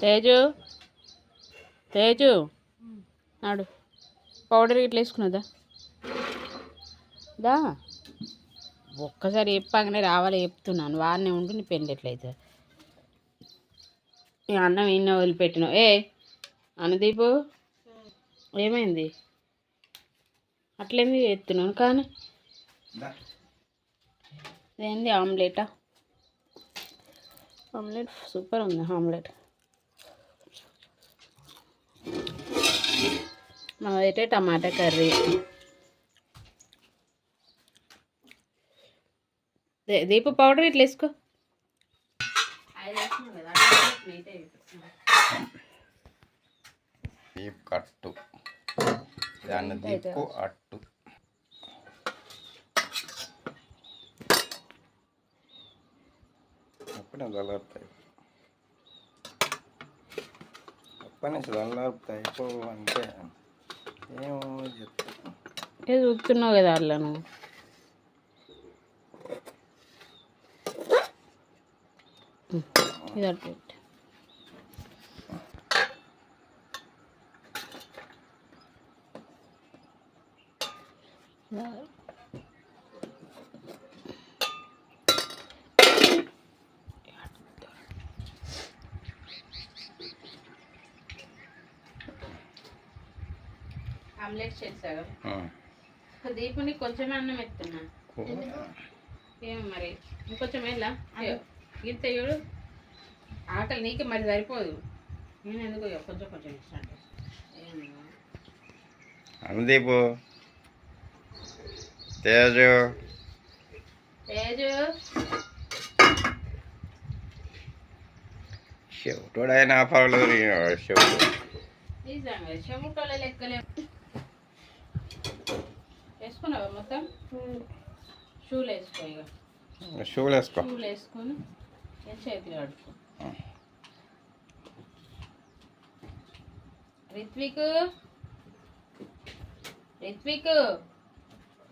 తేజు తేజు. నాడు పౌడర్ ఇట్లా వేసుకున్నదా దా. ఒక్కసారి చెప్పగానే రావాలి చెప్తున్నాను. వారినే ఉండి నీ పెళ్ళి ఎట్లయితే ఈ అన్నం ఇన్న వదిలిపెట్టినావు. ఏ అనుదీపు. ఏమైంది? అట్లేంది ఎత్తున్నాను కానీ. ఏంది ఆమ్లెటా? ఆమ్లెట్ సూపర్ ఉంది ఆమ్లెట్. మాదైతే టమాటా కర్రీ. దీపు పౌడర్ ఇట్లా వేసుకో. దీపు కట్టు. దాన్ని దీపు అట్టు. ఎప్పుడే చల్లారుతాయి ఎప్పటి నుంచి చల్లారుతాయి అంటే ఏమో చెప్తా ఏ చూపుతున్నావు కదా అట్లా నువ్వు ఇది అటు పెట్టు. ఆమ్లెట్ చేసావు. దీపుని కొంచెం అన్నం ఎత్తున్నా. ఏమో మరి. ఇంకొంచెం వెళ్ళా ఇంత చూడు. ఆకలి నీకు మరి సరిపోదు. నేను ఎందుకు కొంచెం కొంచెం ఇస్తాను ఏమో. అనుదీపు తేజు. తేజు. చెవిటోడైనా పర్వాలేదు చెవిటు నిజంగా చెముటోళ్ళ లెక్కలే. వేసుకున్నావా మొత్తం? షూలు వేసుకో ఇక షూలు వేసుకో. షూలు వేసుకొని చేతులు కడుక్కో. రిత్విక్? రిత్విక్?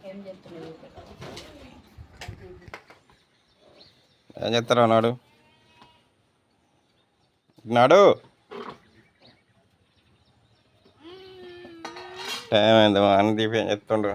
ఏం చెప్తున్నావు ఏం చెప్తారా నాడు? నాడు? టైం అయింది మా అన్న దీపి ఏం చెప్తుండ్రు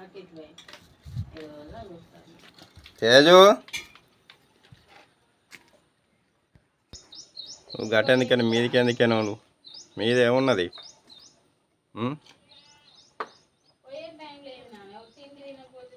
ఆకిట్లో ఏదో చూస్తాను తేజు? నువ్వు గట్ట ఎందుకని మీదికి ఎందుకని నువ్వు మీద ఏమున్నది ఉం? పోయే టైం లేదు నాన్న తిండి తినకపోతే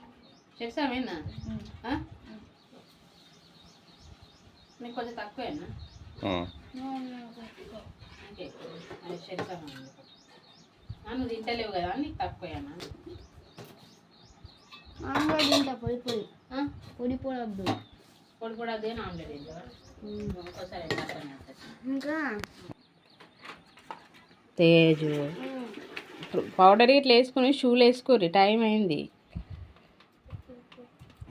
సగం పీస్ పెట్టమంటే ఉం, వెయ్. బాగుంటుంది ఇది ఇల్ల ఇవి ఉం. తెలుసా మేము ఇది ఉం? ఇక నీవేంటి ఆవాలు అవి ఆవాలు పప్పు వేసి వేరే తింటాను ఇటని జరుగు ఉం, తెలుసాగా తినే ఉంటాయి ఇవి తెలుసాగా తెలుసా మేనా నీకు కొంచెం తక్కువేనా నువ్వు తింటలేవు కదా నీకు తక్కువేనా మామూలుగా తింటా పొడి పొడి? పొడి పొడి వద్దు పొడి పొడి అదే ఆమ్లెట్ ఇంకోసారి. ఇంకా తేజు పౌడర్ ఇట్లా వేసుకుని షూలు వేసుకోరు టైం అయింది.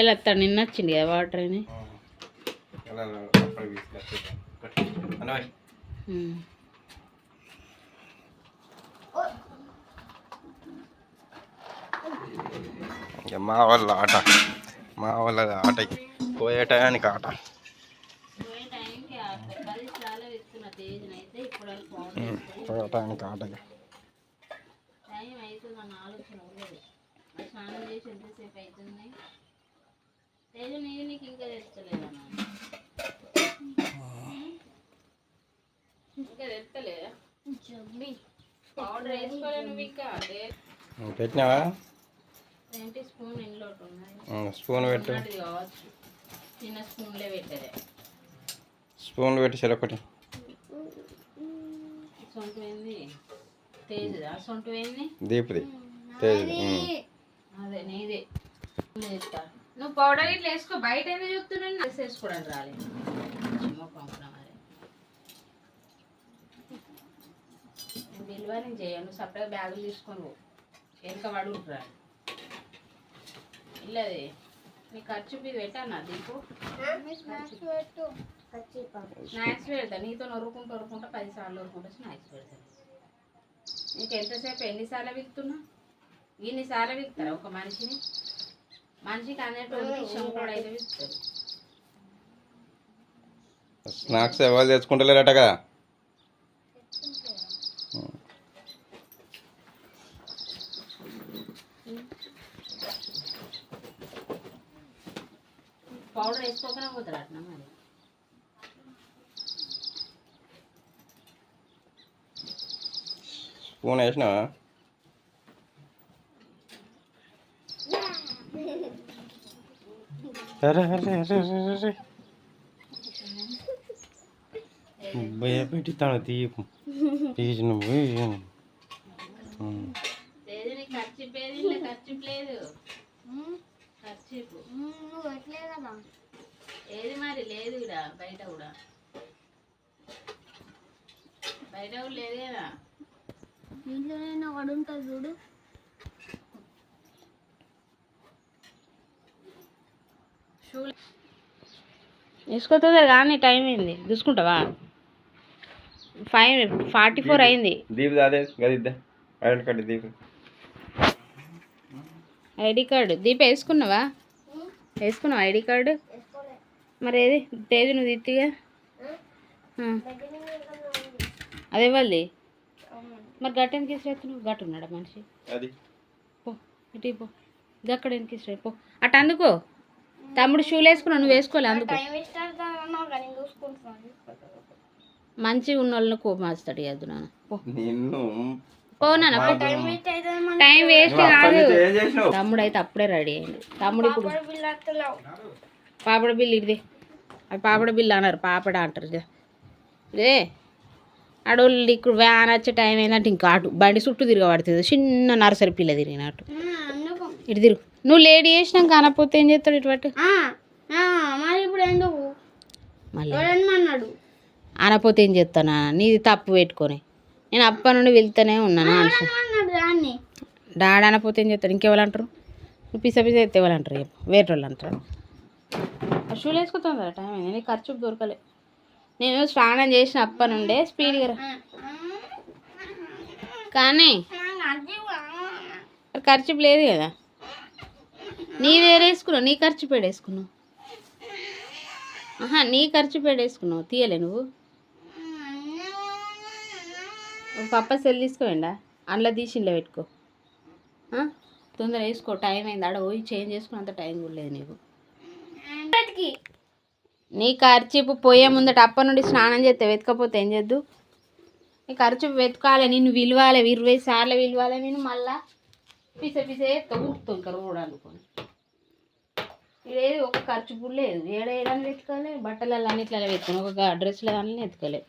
ఎలా వస్తాడు నిన్న వచ్చింది కదా వాటర్ అని మా వాళ్ళ ఆట. మా వాళ్ళ ఆట పోయే టయానికి ఆట. పోయే టయానికి. టైం అవుతుంది అన్న ఆలోచన స్నానం చేసి ఎంతసేపు అవుతుంది? తేజ నేను నీకు ఇంకా ఇంకా తెస్తలేదా? పౌడర్ వేసుకోలే నువ్వు ఇంకా. అదే. ఉమ్, పెట్టినావా? ఏంటి స్పూన్ ఇంట్లో స్పూన్ పెట్టు. కావచ్చు. చిన్న స్పూన్లే పెట్టదే స్పూన్ పెట్టి చెరొకటి సొంటు ఏంది? తేజదా? సొంటు ఏంది? దీపుది. తేజ్. అదే నీదే. వేస్తా నువ్వు పౌడర్ ఇట్లా వేసుకో బయట ఎందుకు చెప్తున్నాను నాకు మరి. నేను బిల్వ నేను చేయను నువ్వు సపరేట్ బ్యాగులు తీసుకొని పో. వెనక పడుకుంటురా ఇల్లది నీ ఖర్చు ఇది పెట్టాను దీపు. స్నాక్స్ పెడతా నీతో నొరుకుంటూ నొరుకుంటా పది సార్లు నొరుకుంటా స్నాక్స్ పెడతాను నీకు ఎంతసేపు ఎన్నిసార్లు విలుతున్నా ఇన్నిసార్లు విలుతారా ఒక మనిషిని? మనిషికి అనేటువంటి అయితే స్నాక్స్ ఎవరు తెచ్చుకుంటలేరట కదా? ఉమ్. పౌడర్ వేసుకోకనే పోతారు అట్లా మరి. స్పూన్ వేసినావా? అరే అరే అరే అరే అరే భయపెట్టి తన తీసిన ఖర్చు ఖర్చు లేదు ఏది మరి లేదు ఇక్కడ బయట కూడా బయట కూడా లేదు కదా ఇంట్లోనే ఒకడు ఉంటుంది చూడు. వేసుకోతుంది కానీ టైం అయింది. చూసుకుంటావా? ఫైవ్ ఫార్టీ ఫోర్ అయింది. దీప్ అదే identity card Deep. ID card. Deepa వేసుకున్నావా? వేసుకున్నావా ఐడి కార్డు? మరి ఏది? తేదీ నువ్వు తిత్తిగా అదే వాళ్ళది మరి గట్ట ఎందుకు ఇష్టం గట్టు ఉన్నాడా మనిషి? అది. పో ఇటు పో. గక్కడ ఎందుకు ఇష్టం పో. అటు అందుకో. తమ్ముడు షూలు వేసుకున్నావు నువ్వు వేసుకోలే అందుకో. టైం వేస్ట్ అవుతానన్నావు కానీ చూసుకుంటున్నాను మంచిగా ఉన్న వాళ్ళని కోపం వస్తాడు ఇక నాన్న. పో. నిన్ను పో నాన్న పో. టైం వేస్ట్ కాదు. తమ్ముడు అయితే అప్పుడే రెడీ అయింది తమ్ముడు ఇప్పుడు పాపడ బిల్లు ఇది అది పాపడ బిల్లు అన్నారు పాపడ అంటారు ఇదే. అడవులు ఇక్కడ వ్యాన్ వచ్చే టైం ఏంటంటే ఇంకా అటు బండి చుట్టూ తిరగబడుతుంది. చిన్న నర్సరీ పిల్ల తిరిగినట్టు. ఇటు తిరుగు. నువ్వు లేడీ చేసినాక అనకపోతే ఏం చేస్తాడు ఇటు ఆ, ఆ, మరి ఇప్పుడు ఎందుకు? మళ్ళీ. అనకపోతే ఏం చేస్తానా నీది తప్పు పెట్టుకొని. నేను అప్ప నుండి వెళ్తూనే ఉన్నాను దాన్ని? డాడీ అనకపోతే ఏం చేస్తాడు? ఇంకెవరు అంటారు? నువ్వు పిస పిస ఎత్తే అంటారు? చెప్పు. వేరే వాళ్ళు అంటారు షూలు వేసుకుంటాం కదా టైం అయింది. నీకు ఖర్చు దొరకలే. నేను స్నానం చేసిన అప్ప నుండే స్పీడ్గా. కానీ ఖర్చు లేదు కదా? నీది వేసుకున్నావు నీ ఖర్చు పేడేసుకున్నావు. ఆహా నీ ఖర్చు పేడేసుకున్నావు తీయలే నువ్వు. పప్ప సెల్ తీసుకోవేండా? అందులో తీసి ఇంట్లో పెట్టుకో? తొందర వేసుకో టైం అయింది. ఆడ పోయి చేంజ్ చేసుకుని అంత టైం కూడా లేదు నీకు. నీ ఖర్చు పోయే ముందట అప్ప నుండి స్నానం చేస్తే వెతకపోతే ఏం చేద్దు? నీ ఖర్చు వెతకాలి నిన్ను విలువాలి ఇరవై సార్లు విలువాలి నేను మళ్ళా పిసే పిసే ఎత్త ఊరుతుంది రోడ్ అనుకోని ఇదేది ఒక ఖర్చు కూడా లేదు. ఏడేదాన్ని వెతుకోలే బట్టలలో అన్నిట్లలో వెతుకుని ఒక డ్రెస్లో అన్నీ వెతుకోలే.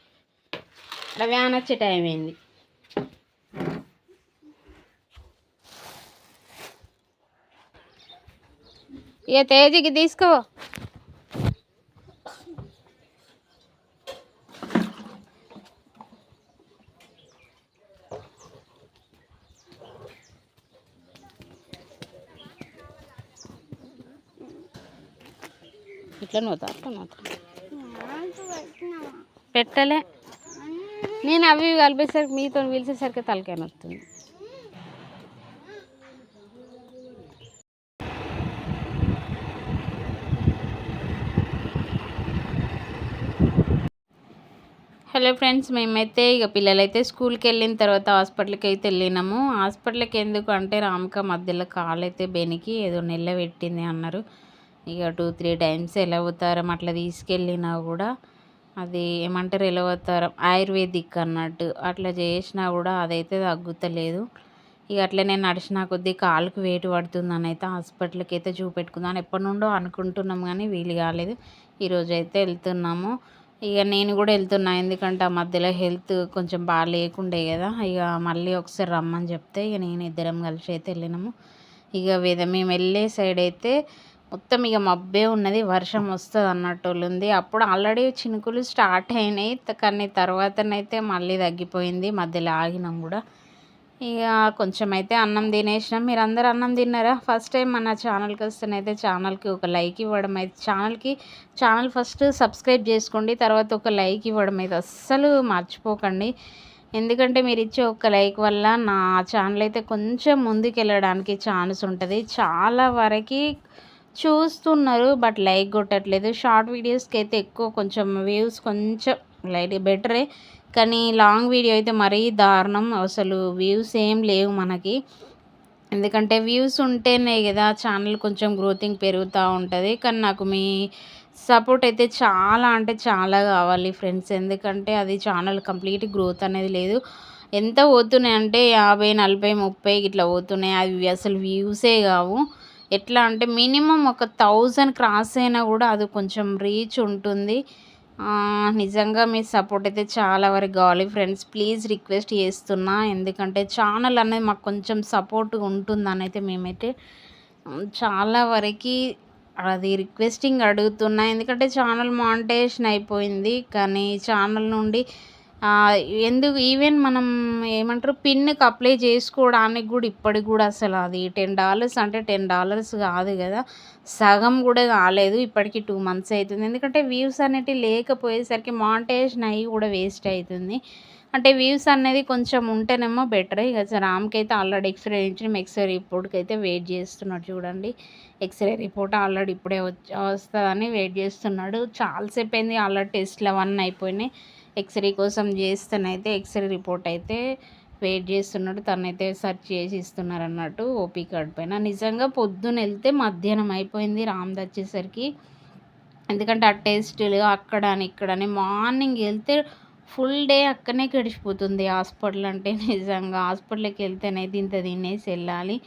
అక్కడ వ్యాన్ వచ్చే టైం అయింది. ఇక తేజీకి తీసుకో. ఇట్లా నోతా అట్లా నోతా. పెట్టలే. నేను అవి కలిపేసరికి మీతో పిలిచేసరికి తలకాయ నొస్తుంది హలో ఫ్రెండ్స్ మేమైతే ఇక పిల్లలైతే స్కూల్కి వెళ్ళిన తర్వాత హాస్పిటల్కి అయితే వెళ్ళినాము. హాస్పిటల్కి ఎందుకు అంటే రామక మధ్యలో కాలు అయితే బెనికి ఏదో నెల్ల పెట్టింది అన్నారు. ఇక టూ త్రీ టైమ్స్ ఎలా అవుతారం అట్లా తీసుకెళ్ళినా కూడా అది ఏమంటారు ఎలా అవుతారం ఆయుర్వేదిక్ అన్నట్టు. అట్లా చేసినా కూడా అదైతే తగ్గుతలేదు. ఇక అట్లనే నడిచిన కొద్దీ కాలుకు వేటు పడుతుందని అయితే హాస్పిటల్కి అయితే చూపెట్టుకుందాం ఎప్పటి నుండో అనుకుంటున్నాం కానీ వీలు కాలేదు. ఈరోజు అయితే వెళ్తున్నాము. ఇక నేను కూడా వెళ్తున్నా ఎందుకంటే ఆ మధ్యలో హెల్త్ కొంచెం బాగా లేకుండే కదా. ఇక మళ్ళీ ఒకసారి రమ్మని చెప్తే ఇక నేను ఇద్దరం కలిసి అయితే వెళ్ళినాము. ఇక వేద మేము వెళ్ళే సైడ్ అయితే మొత్తం ఇక మబ్బే ఉన్నది వర్షం వస్తుంది అన్నట్టు ఉంది అప్పుడు ఆల్రెడీ చినుకులు స్టార్ట్ అయినాయి. కానీ తర్వాతనైతే మళ్ళీ తగ్గిపోయింది మధ్యలో ఆగినాం కూడా. ఇక కొంచెం అయితే అన్నం తినేసినాం. మీరు అందరు అన్నం తిన్నారా? ఫస్ట్ టైం మన ఛానల్కి వస్తేనైతే ఛానల్కి ఒక లైక్ ఇవ్వడం అయితే ఛానల్కి ఛానల్ ఫస్ట్ సబ్స్క్రైబ్ చేసుకోండి తర్వాత ఒక లైక్ ఇవ్వడం అయితే అస్సలు మర్చిపోకండి. ఎందుకంటే మీరు ఇచ్చే ఒక లైక్ వల్ల నా ఛానల్ అయితే కొంచెం ముందుకు వెళ్ళడానికి ఛాన్స్ ఉంటుంది. చాలా వరకు చూస్తున్నారు బట్ లైక్ కొట్టట్లేదు. షార్ట్ వీడియోస్కి అయితే ఎక్కువ కొంచెం వ్యూస్ కొంచెం లైట్ బెటరే. కానీ లాంగ్ వీడియో అయితే మరీ దారుణం. అసలు వ్యూస్ ఏం లేవు మనకి. ఎందుకంటే వ్యూస్ ఉంటేనే కదా ఛానల్ కొంచెం గ్రోతింగ్ పెరుగుతూ ఉంటుంది. కానీ నాకు మీ సపోర్ట్ అయితే చాలా అంటే చాలా కావాలి ఫ్రెండ్స్. ఎందుకంటే అది ఛానల్ కంప్లీట్ గ్రోత్ అనేది లేదు. ఎంత పోతున్నాయి అంటే యాభై నలభై ముప్పై ఇట్లా పోతున్నాయి. అవి అసలు వ్యూసే కావు. ఎట్లా అంటే మినిమం ఒక థౌజండ్ క్రాస్ అయినా కూడా అది కొంచెం రీచ్ ఉంటుంది. నిజంగా మీ సపోర్ట్ అయితే చాలా వరకు కావాలి ఫ్రెండ్స్. ప్లీజ్ రిక్వెస్ట్ చేస్తున్నా. ఎందుకంటే ఛానల్ అనేది మాకు కొంచెం సపోర్ట్ ఉంటుందని అయితే మేమైతే చాలా వరకు అది రిక్వెస్టింగ్ అడుగుతున్నా. ఎందుకంటే ఛానల్ మాంటేషన్ అయిపోయింది. కానీ ఛానల్ నుండి ఎందుకు ఈవెన్ మనం ఏమంటారు పిన్కి అప్లై చేసుకోవడానికి కూడా ఇప్పటికి కూడా అసలు అది టెన్ డాలర్స్ అంటే టెన్ డాలర్స్ కాదు కదా. సగం కూడా కాలేదు ఇప్పటికి టూ మంత్స్ అవుతుంది. ఎందుకంటే వ్యూస్ అనేటివి లేకపోయేసరికి మాంటేషన్ అయ్యి కూడా వేస్ట్ అవుతుంది. అంటే వ్యూస్ అనేది కొంచెం ఉంటేనేమో బెటర్ ఇక రామ్కి అయితే ఆల్రెడీ ఎక్స్రే ఇచ్చిన. ఎక్స్రే రిపోర్ట్కి అయితే వెయిట్ చేస్తున్నాడు చూడండి. ఎక్స్రే రిపోర్ట్ ఆల్రెడీ ఇప్పుడే వచ్చి వస్తుందని వెయిట్ చేస్తున్నాడు. చాలాసేపు అయింది ఆల్రెడీ టెస్ట్లు అవన్నీ అయిపోయినాయి. ఎక్స్రే కోసం చేస్తేనైతే ఎక్స్రే రిపోర్ట్ అయితే వెయిట్ చేస్తున్నాడు. తనైతే సెర్చ్ చేసి ఇస్తున్నారు అన్నట్టు ఓపీ కార్డ్ పైన. నిజంగా పొద్దున వెళ్తే మధ్యాహ్నం అయిపోయింది రామ్ది వచ్చేసరికి. ఎందుకంటే ఆ టెస్టులు అక్కడ అని ఇక్కడ అని మార్నింగ్ వెళ్తే ఫుల్ డే అక్కడనే గడిచిపోతుంది. హాస్పిటల్ అంటే నిజంగా హాస్పిటల్కి వెళ్తేనైతే ఇంత తినేసి వెళ్ళాలి.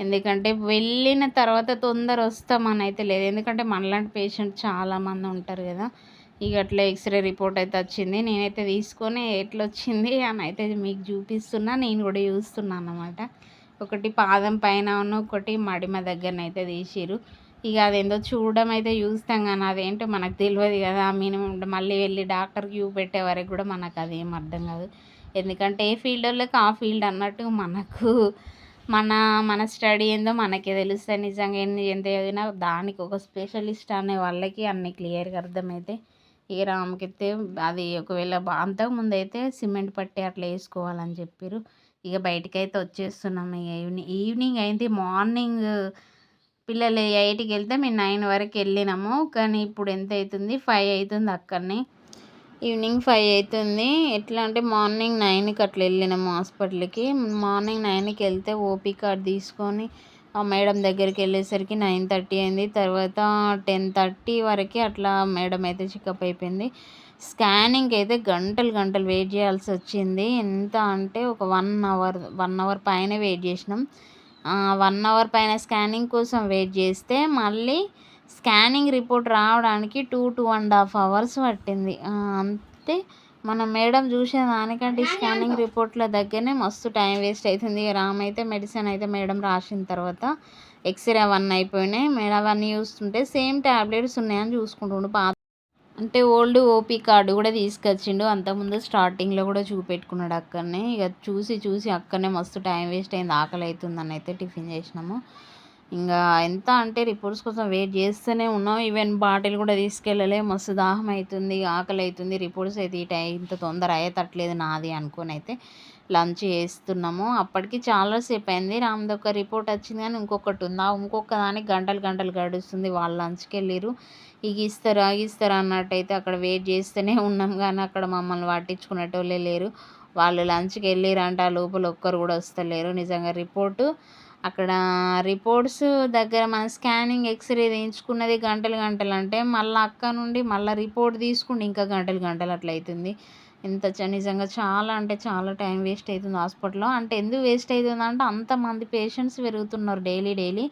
ఎందుకంటే వెళ్ళిన తర్వాత తొందర వస్తామని అయితే లేదు. ఎందుకంటే మనలాంటి పేషెంట్ చాలామంది ఉంటారు కదా. ఇక అట్లా ఎక్స్రే రిపోర్ట్ అయితే వచ్చింది. నేనైతే తీసుకొని ఎట్లా వచ్చింది అని అయితే మీకు చూపిస్తున్నా. నేను కూడా చూస్తున్నాను అనమాట ఒకటి పాదం పైన ఉన్న ఒకటి మడిమ దగ్గరనైతే తీసిరు ఇక అదేందో చూడడం అయితే చూస్తాం కానీ అదేంటో మనకు తెలియదు కదా. మినిమం మళ్ళీ వెళ్ళి డాక్టర్కి చూపెట్టే వరకు కూడా మనకు అదేం అర్థం కాదు. ఎందుకంటే ఏ ఫీల్డ్ వాళ్ళకి ఆ ఫీల్డ్ అన్నట్టు మనకు మన మన స్టడీ ఏందో మనకే తెలుస్తుంది నిజంగా ఎన్ని ఎంత చదివినా దానికి ఒక స్పెషలిస్ట్ అనే వాళ్ళకి అన్ని క్లియర్గా అర్థమైతే ఇక రామకైతే అది ఒకవేళ అంతకుముందు అయితే సిమెంట్ పట్టి అట్లా వేసుకోవాలని చెప్పారు ఇక బయటికి అయితే వచ్చేస్తున్నాం ఇక ఈవినింగ్ ఈవినింగ్ అయింది. మార్నింగ్ పిల్లలు ఎయిట్కి వెళ్తే మేము నైన్ వరకు వెళ్ళినాము. కానీ ఇప్పుడు ఎంత అవుతుంది? ఫైవ్ అవుతుంది అక్కడనే. ఈవినింగ్ ఫైవ్ అవుతుంది. ఎట్లా అంటే మార్నింగ్ నైన్కి అట్లా వెళ్ళినాము హాస్పిటల్కి. మార్నింగ్ నైన్కి వెళ్తే ఓపీ కార్డ్ తీసుకొని ఆ మేడం దగ్గరికి వెళ్ళేసరికి నైన్ థర్టీ అయింది. తర్వాత టెన్ థర్టీ వరకు అట్లా మేడం అయితే చెకప్ అయిపోయింది. స్కానింగ్కి అయితే గంటలు గంటలు వెయిట్ చేయాల్సి వచ్చింది. ఎంత అంటే ఒక వన్ అవర్ వన్ అవర్ పైన వెయిట్ చేసినాం. వన్ అవర్ పైన స్కానింగ్ కోసం వెయిట్ చేస్తే మళ్ళీ స్కానింగ్ రిపోర్ట్ రావడానికి two two and half hours పట్టింది. అంతే మన మేడం చూసే దానికంటే స్కానింగ్ రిపోర్ట్ల దగ్గరనే మస్తు టైం వేస్ట్ అవుతుంది ఇక రామ్ అయితే మెడిసిన్ అయితే మేడం రాసిన తర్వాత ఎక్స్రే అవన్నీ అయిపోయినాయి. మేడం అవన్నీ చూస్తుంటే సేమ్ ట్యాబ్లెట్స్ ఉన్నాయని చూసుకుంటుండు. పాత అంటే ఓల్డ్ ఓపీ కార్డు కూడా తీసుకొచ్చిండు. అంతకుముందు స్టార్టింగ్లో కూడా చూపెట్టుకున్నాడు అక్కడనే ఇక చూసి చూసి అక్కడనే మస్తు టైం వేస్ట్ అయింది. ఆకలి అవుతుందని అయితే టిఫిన్ చేసినాము. ఇంకా ఎంత అంటే రిపోర్ట్స్ కోసం వెయిట్ చేస్తూనే ఉన్నాం. ఈవెన్ బాటిల్ కూడా తీసుకెళ్ళలే. మస్తు దాహం అవుతుంది ఆకలి అవుతుంది రిపోర్ట్స్ అయితే ఈ టైం ఇంత తొందర అయ్యేటట్లేదు నాది అనుకొని అయితే లంచ్ చేస్తున్నాము. అప్పటికి చాలాసేపు అయింది. రామ్ది ఒక రిపోర్ట్ వచ్చింది కానీ ఇంకొకటి ఉంది? ఆ ఇంకొక దానికి గంటలు గంటలు గడుస్తుంది. వాళ్ళు లంచ్కి వెళ్ళిరు ఇక ఇస్తారు ఆగిస్తారు అన్నట్టయితే అక్కడ వెయిట్ చేస్తూనే ఉన్నాం కానీ అక్కడ మమ్మల్ని పట్టించుకునేటోళ్ళే లేరు. వాళ్ళు లంచ్కి వెళ్ళిరంట ఆ లోపల ఒక్కరు కూడా వస్తలేరు. నిజంగా రిపోర్టు అక్కడ రిపోర్ట్స్ దగ్గర మన స్కానింగ్ ఎక్స్రే తీయించుకున్నది గంటలు గంటలు అంటే మళ్ళీ అక్క నుండి మళ్ళీ రిపోర్ట్ తీసుకుంటే ఇంకా గంటలు గంటలు అట్లా అవుతుంది ఇంత నిజంగా చాలా అంటే చాలా టైం వేస్ట్ అవుతుంది హాస్పిటల్లో. అంటే ఎందుకు వేస్ట్ అవుతుంది అంటే అంతమంది పేషెంట్స్ పెరుగుతున్నారు డైలీ డైలీ.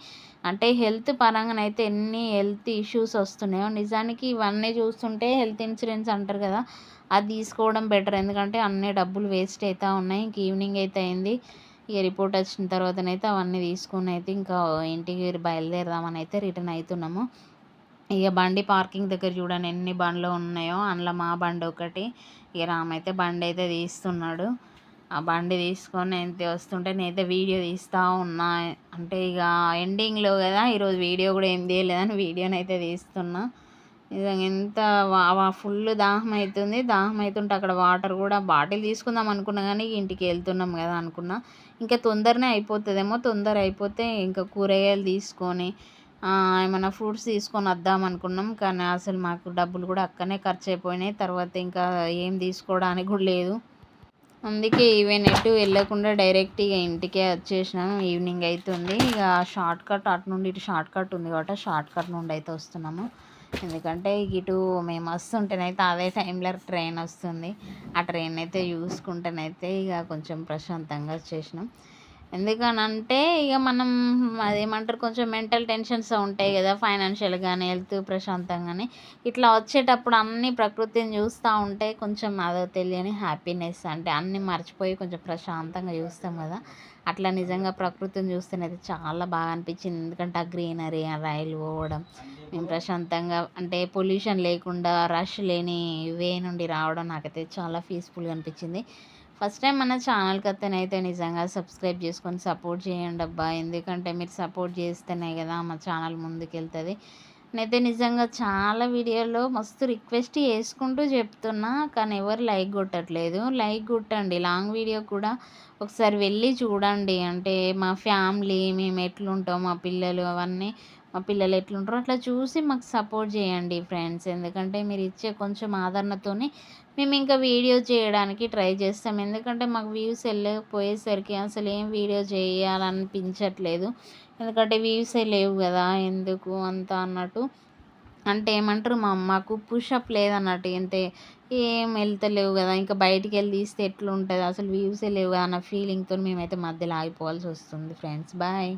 అంటే హెల్త్ పరంగానైతే ఎన్ని హెల్త్ ఇష్యూస్ వస్తున్నాయో నిజానికి ఇవన్నీ చూస్తుంటే హెల్త్ ఇన్సూరెన్స్ అంటారు కదా అది తీసుకోవడం బెటర్. ఎందుకంటే అన్నీ డబ్బులు వేస్ట్ అవుతూ ఉన్నాయి. ఇంక ఈవినింగ్ అయితే అయింది. ఇక రిపోర్ట్ వచ్చిన తర్వాతనైతే అవన్నీ తీసుకొని అయితే ఇంకా ఇంటికి బయలుదేరదామని అయితే రిటర్న్ అవుతున్నాము ఇక బండి పార్కింగ్ దగ్గర చూడండి ఎన్ని బండ్లు ఉన్నాయో అందులో మా బండి ఒకటి. ఇక రామైతే బండి అయితే తీస్తున్నాడు. ఆ బండి తీసుకొని అయితే వస్తుంటే నేనైతే వీడియో తీస్తూ ఉన్నా. అంటే ఇక ఎండింగ్లో కదా ఈరోజు వీడియో కూడా ఏం తీయలేదని వీడియోని అయితే తీస్తున్నా. నిజంగా ఎంత ఫుల్ దాహం అవుతుంది దాహం అవుతుంటే అక్కడ వాటర్ కూడా బాటిల్ తీసుకుందాం అనుకున్నా కానీ ఇంటికి వెళ్తున్నాం కదా అనుకున్నా. ఇంకా తొందరనే అయిపోతుందేమో. తొందర అయిపోతే ఇంకా కూరగాయలు తీసుకొని ఏమైనా ఫ్రూట్స్ తీసుకొని వద్దాం అనుకున్నాం. కానీ అసలు మాకు డబ్బులు కూడా అక్కడనే ఖర్చు అయిపోయినాయి తర్వాత ఇంకా ఏం తీసుకోవడానికి కూడా లేదు. అందుకే ఈవెన్ ఎటు వెళ్ళకుండా డైరెక్ట్ ఇక ఇంటికే వచ్చేసినాం ఈవినింగ్ అవుతుంది ఇక షార్ట్ కట్ అటు నుండి ఇటు షార్ట్ కట్ ఉంది కాబట్టి షార్ట్ కట్ నుండి అయితే వస్తున్నాము. ఎందుకంటే ఇటు మేము వస్తుంటేనైతే అదే టైంలో ట్రైన్ వస్తుంది. ఆ ట్రైన్ అయితే చూసుకుంటేనైతే ఇక కొంచెం ప్రశాంతంగా వచ్చేసినాం ఎందుకనంటే ఇక మనం అదేమంటారు కొంచెం మెంటల్ టెన్షన్స్ ఉంటాయి కదా ఫైనాన్షియల్ కానీ హెల్త్ ప్రశాంతంగానే. ఇట్లా వచ్చేటప్పుడు అన్నీ ప్రకృతిని చూస్తూ ఉంటే కొంచెం అదో తెలియని హ్యాపీనెస్ అంటే అన్నీ మర్చిపోయి కొంచెం ప్రశాంతంగా చూస్తాం కదా. అట్లా నిజంగా ప్రకృతిని చూస్తేనైతే చాలా బాగా అనిపించింది. ఎందుకంటే ఆ గ్రీనరీ ఆ రైలు పోవడం మేము ప్రశాంతంగా అంటే పొల్యూషన్ లేకుండా రష్ లేని వే నుండి రావడం నాకైతే చాలా పీస్ఫుల్గా అనిపించింది. ఫస్ట్ టైం మన ఛానల్కి అతనైతే నిజంగా సబ్స్క్రైబ్ చేసుకొని సపోర్ట్ చేయండి అబ్బా. ఎందుకంటే మీరు సపోర్ట్ చేస్తేనే కదా మా ఛానల్ ముందుకెళ్తుంది. నేనైతే నిజంగా చాలా వీడియోలో మస్తు రిక్వెస్ట్ చేసుకుంటూ చెప్తున్నా కానీ ఎవరు లైక్ కొట్టట్లేదు. లైక్ కొట్టండి. లాంగ్ వీడియో కూడా ఒకసారి వెళ్ళి చూడండి. అంటే మా ఫ్యామిలీ మేము ఎట్లుంటాం మా పిల్లలు అవన్నీ మా పిల్లలు ఎట్లుంటారో అట్లా చూసి మాకు సపోర్ట్ చేయండి ఫ్రెండ్స్. ఎందుకంటే మీరు ఇచ్చే కొంచెం ఆదరణతోని మేము ఇంకా వీడియో చేయడానికి ట్రై చేస్తాం. ఎందుకంటే మాకు వ్యూస్ వెళ్ళకపోయేసరికి అసలు ఏం వీడియో చేయాలనిపించట్లేదు. ఎందుకంటే వ్యూసే లేవు కదా ఎందుకు అంత అన్నట్టు. అంటే ఏమంటారు మా అమ్మకు పుషప్ లేదన్నట్టు. అంటే ఏం వెళ్తలేవు కదా ఇంకా బయటికి వెళ్ళి తీస్తే ఎట్లుంటుంది? అసలు వ్యూసే లేవు కదా అన్న ఫీలింగ్తో మేమైతే మధ్యలో ఆగిపోవాల్సి వస్తుంది ఫ్రెండ్స్. బాయ్.